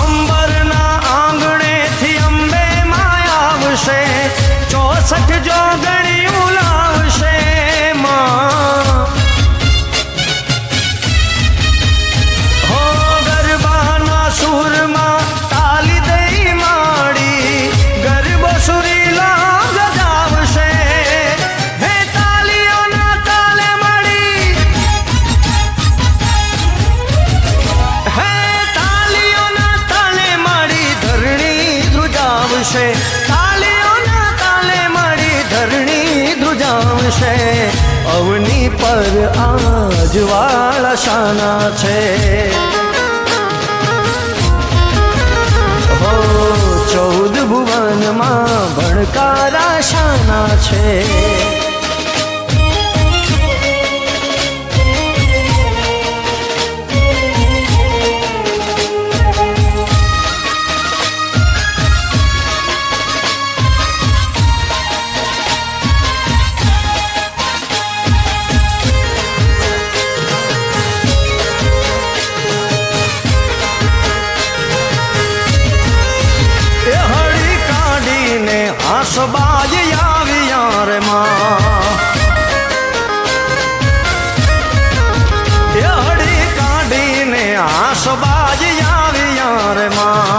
અંબરના આંગણેથી અંબે માયા આવશે. ચોસઠ જોગ ધ્રુજાવશે તાલીઓના તાલે માડી ધરણી ધ્રુજાવશે. અવની પર આજ વાળા શાના છે. ચૌદ ભુવનમાં ભણકારા શાના છે. આસબાજ આવી યારમાં